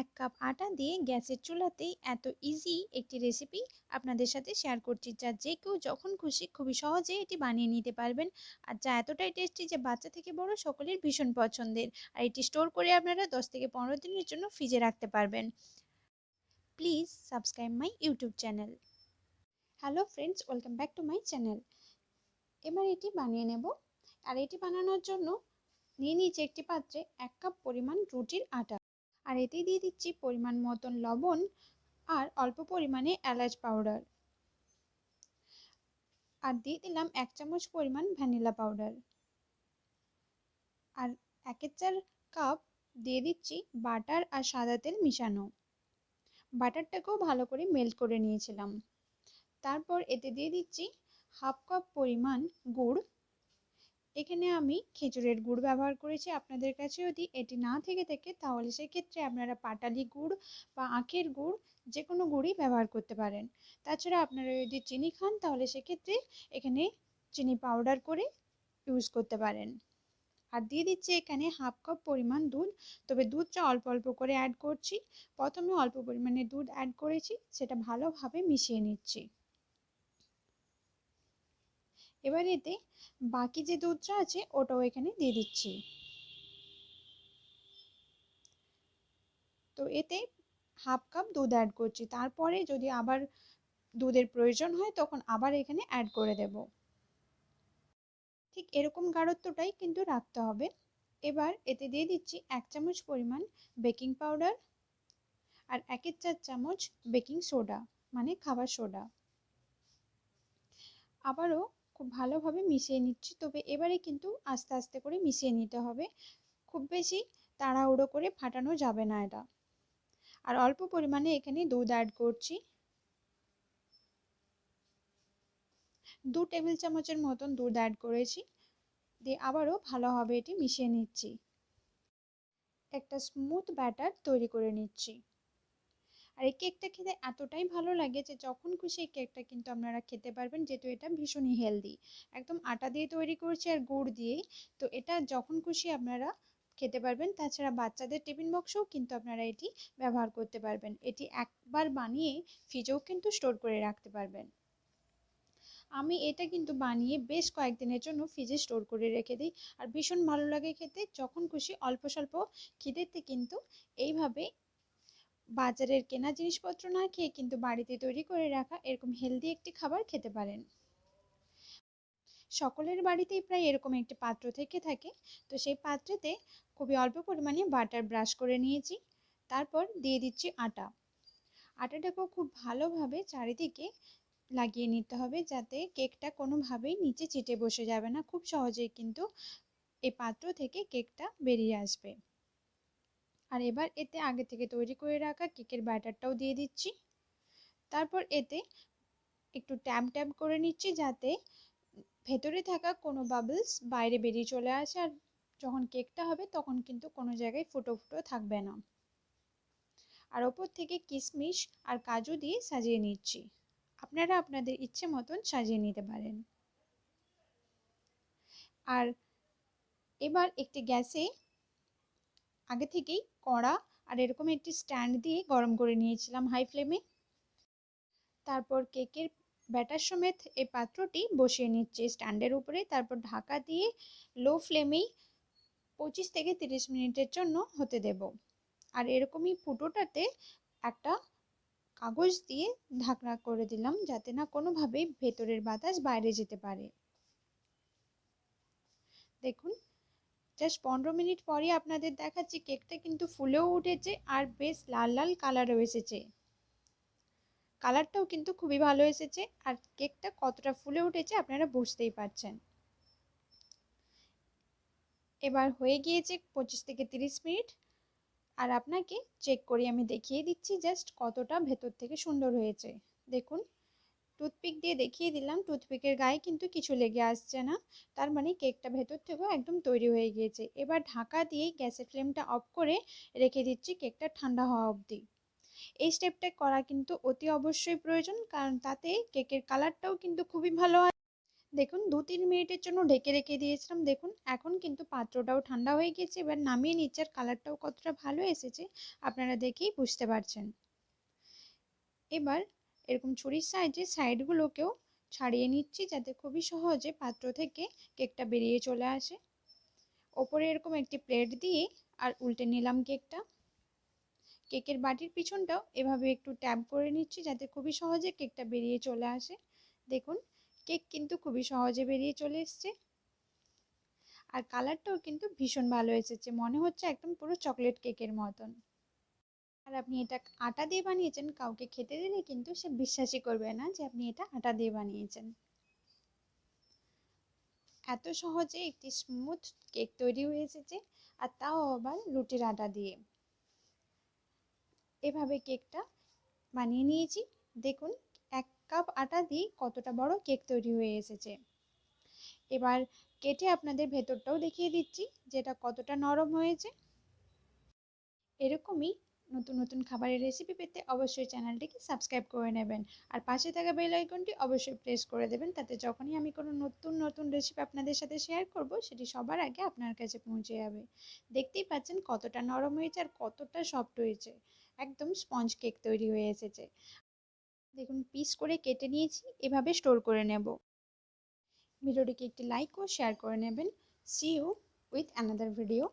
এক কাপ আটা দিয়ে গ্যাসের চুলাতেই এত ইজি একটি রেসিপি আপনাদের সাথে শেয়ার করছি যা যে কেউ যখন খুশি খুবই সহজে এটি বানিয়ে নিতে পারবেন। আর যা এতটাই টেস্টি যে বাচ্চা থেকে বড় সকলের ভীষণ পছন্দের। আর এটি স্টোর করে আপনারা দশ থেকে পনেরো দিনের জন্য ফ্রিজে রাখতে পারবেন। Please subscribe my YouTube channel hello friends welcome back to my channel এবার এটি বানিয়ে নেব। আর এটি বানানোর জন্য নিয়ে নিয়েছি একটি পাত্রে এক কাপ পরিমাণ রুটির আটা। আর এতে দিয়ে দিচ্ছি পরিমাণ মতন লবণ আর অল্প পরিমাণে এলাচ পাউডার আর দিয়ে দিলাম এক চামচ পরিমাণ ভ্যানিলা পাউডার আর একের চার কাপ দিয়ে দিচ্ছি বাটার আর সাদা তেল মিশানো। বাটারটাকেও ভালো করে মেল্ট করে নিয়েছিলাম। তারপর এতে দিয়ে দিচ্ছি হাফ কাপ পরিমাণ গুড় এখানে আমি খেজুরের গুড় ব্যবহার করেছি। আপনাদের কাছে যদি এটি না থেকে থাকে, তাহলে সেক্ষেত্রে আপনারা পাটালি গুড় বা আখের গুড় যে কোনো গুড়ই ব্যবহার করতে পারেন। তাছাড়া আপনারা যদি চিনি খান, তাহলে সেক্ষেত্রে এখানে চিনি পাউডার করে ইউজ করতে পারেন। আর দিয়ে দিচ্ছি এখানে হাফ কাপ পরিমাণ দুধ। তবে দুধটা অল্প অল্প করে অ্যাড করছি। প্রথমে অল্প পরিমাণে দুধ অ্যাড করেছি। সেটা ভালোভাবে মিশিয়ে নিচ্ছি। এবার এতে বাকি যে দুধটা আছে, ওটাও এখানে দিয়ে দিচ্ছি। তো এতে হাফ কাপ দুধ অ্যাড করছি। তারপরে যদি আবার দুধের প্রয়োজন হয়, তখন আবার এখানে অ্যাড করে দেব। ঠিক এরকম গাঢ়ত্বটাই কিন্তু রাখতে হবে। এবার এতে দিয়ে দিচ্ছি এক চামচ পরিমাণ বেকিং পাউডার আর একের চার চামচ বেকিং সোডা মানে খাবার সোডা আবারও খুব ভালোভাবে মিশিয়ে নিচ্ছি। তবে এবারে কিন্তু আস্তে আস্তে করে মিশিয়ে নিতে হবে। খুব বেশি তাড়াহুড়ো করে ফাটানো যাবে না এটা। আর অল্প পরিমাণে এখানে দুধ অ্যাড করছি। দু টেবিল চামচের মতন দুধ অ্যাড করেছি। দিয়ে আবারও ভালোভাবে এটি মিশিয়ে নিচ্ছি। একটা স্মুথ ব্যাটার তৈরি করে নিচ্ছি। আর এই কেকটা খেতে এতটাই ভালো লাগে যে যখন খুশি এই কেকটা কিন্তু আপনারা খেতে পারবেন। যেহেতু এটা ভীষণই হেলদি একদম আটা দিয়ে তৈরি করছি আর গুড় দিয়েই। তো এটা যখন খুশি আপনারা খেতে পারবেন। তাছাড়া বাচ্চাদের টিফিন বক্সেও কিন্তু আপনারা এটি ব্যবহার করতে পারবেন। এটি একবার বানিয়ে ফ্রিজেও কিন্তু স্টোর করে রাখতে পারবেন। আমি এটা কিন্তু বানিয়ে বেশ কয়েকদিনের জন্য ফ্রিজে স্টোর করে রেখে দিই। আর ভীষণ ভালো লাগে খেতে। যখন খুশি অল্প স্বল্প খিদেতে কিন্তু এইভাবে বাজারের কেনা জিনিসপত্র না খেয়ে কিন্তু বাড়িতে তৈরি করে রাখা এরকম হেলদি একটি খাবার খেতে পারেন। সকলের বাড়িতেই প্রায় এরকম একটি পাত্র থেকে থাকে। তো সেই পাত্রেতে খুবই অল্প পরিমাণে বাটার ব্রাশ করে নিয়েছি। তারপর দিয়ে দিচ্ছি আটা। আটাটাকেও খুব ভালোভাবে চারিদিকে লাগিয়ে নিতে হবে যাতে কেকটা কোনোভাবেই নিচে চিটে বসে যাবে না। খুব সহজেই কিন্তু এই পাত্র থেকে কেকটা বেরিয়ে আসবে। আর এবার এতে আগে থেকে তৈরি করে রাখা কেকের ব্যাটারটাও দিয়ে দিচ্ছি। তারপর এতে একটু ট্যাপ ট্যাপ করে নিচ্ছি যাতে ভেতরে থাকা কোনো বাবলস বাইরে বেরিয়ে চলে আসে আর যখন কেকটা হবে তখন কিন্তু কোনো জায়গায় ফুটো ফুটো থাকবে না। আর ওপর থেকে কিশমিশ আর কাজু দিয়ে সাজিয়ে নিচ্ছি। আপনারা আপনাদের ইচ্ছে মতন সাজিয়ে নিতে পারেন। আর এবার একটি গ্যাসে আগে থেকেই কড়া আর এরকম একটি স্ট্যান্ড দিয়ে গরম করে নিয়েছিলাম হাই ফ্লেমে তারপর কেকের ব্যাটার সমেত এই পাত্রটি বসিয়ে নিচ্ছে স্ট্যান্ডের উপরে। তারপর ঢাকা দিয়ে লো ফ্লেমেই পঁচিশ থেকে তিরিশ মিনিটের জন্য হতে দেব। আর এরকমই ফুটোটাতে একটা কাগজ দিয়ে ঢাকনা করে দিলাম যাতে না কোনোভাবেই ভেতরের বাতাস বাইরে যেতে পারে। দেখুন জাস্ট পনেরো মিনিট পরে আপনাদের দেখাচ্ছি কেকটা কিন্তু ফুলেও উঠেছে আর বেশ লাল লাল কালারও এসেছে। কালারটাও কিন্তু খুবই ভালো এসেছে আর কেকটা কতটা ফুলে উঠেছে আপনারা বুঝতেই পারছেন। এবার হয়ে গিয়েছে পঁচিশ থেকে তিরিশ মিনিট আর আপনাকে চেক করে আমি দেখিয়ে দিচ্ছি জাস্ট কতটা ভেতর থেকে সুন্দর হয়েছে। দেখুন টুথপিক দিয়ে দেখিয়ে দিলাম। টুথপিকের গায়ে কিন্তু কিছু লেগে আসছে না। তার মানে কেকটা ভেতর থেকেও একদম তৈরি হয়ে গিয়েছে। এবার ঢাকা দিয়ে গ্যাসের ফ্লেমটা অফ করে রেখে দিচ্ছি কেকটা ঠান্ডা হওয়া অবধি। এই স্টেপটা করা কিন্তু অতি অবশ্যই প্রয়োজন, কারণ তাতে কেকের কালারটাও কিন্তু খুবই ভালো হয় দেখুন দু তিন মিনিটের জন্য ঢেকে রেখে দিয়েছিলাম। দেখুন, এখন কিন্তু পাত্রটাও ঠান্ডা হয়ে গেছে এবার নামিয়ে নিচ্ছে আর কালারটাও কতটা ভালো এসেছে, আপনারা দেখেই বুঝতে পারছেন। এবার এরকম ছুরির সাহায্যে সাইডগুলোকেও ছাড়িয়ে নিচ্ছি যাতে খুবই সহজে পাত্র থেকে কেকটা বেরিয়ে চলে আসে। ওপরে এরকম একটি প্লেট দিয়ে আর উল্টে নিলাম কেকটা কেকের বাটির পিছনটাও এভাবে একটু ট্যাপ করে নিচ্ছি যাতে খুবই সহজে কেকটা বেরিয়ে চলে আসে। দেখুন কেক কিন্তু খুবই সহজে বেরিয়ে চলে এসছে। আর কালারটাও কিন্তু ভীষণ ভালো এসেছে। মনে হচ্ছে একদম পুরো চকলেট কেকের মতন। আর আপনি এটা আটা দিয়ে বানিয়েছেন, কাউকে খেতে দিলে কিন্তু সে বিশ্বাসই করবে না যে আপনি এটা আটা দিয়ে বানিয়েছেন। এত সহজে একটি স্মুথ কেক তৈরি হয়ে এসেছে, আর তাও আবার রুটির আটা দিয়ে। এভাবে কেকটা বানিয়ে নিয়েছি। দেখুন, এক কাপ আটা দিয়ে কতটা বড় কেক তৈরি হয়ে এসেছে। এবার কেটে আপনাদের ভেতরটাও দেখিয়ে দিচ্ছি, যেটা কতটা নরম হয়েছে। এরকমই নতুন নতুন খাবারের রেসিপি পেতে অবশ্যই চ্যানেলটিকে সাবস্ক্রাইব করে নেবেন। আর পাশে থাকা বেল আইকনটি অবশ্যই প্রেস করে দেবেন, তাতে যখনই আমি কোনো নতুন নতুন রেসিপি আপনাদের সাথে শেয়ার করব, সেটি সবার আগে আপনার কাছে পৌঁছে যাবে। দেখতেই পাচ্ছেন কতটা নরম হয়েছে আর কতটা সফট হয়েছে। একদম স্পঞ্জ কেক তৈরি হয়ে এসেছে। দেখুন পিস করে কেটে নিয়েছি, এভাবে স্টোর করে নেব। ভিডিওটিকে একটি লাইক ও শেয়ার করে নেবেন। See you with another video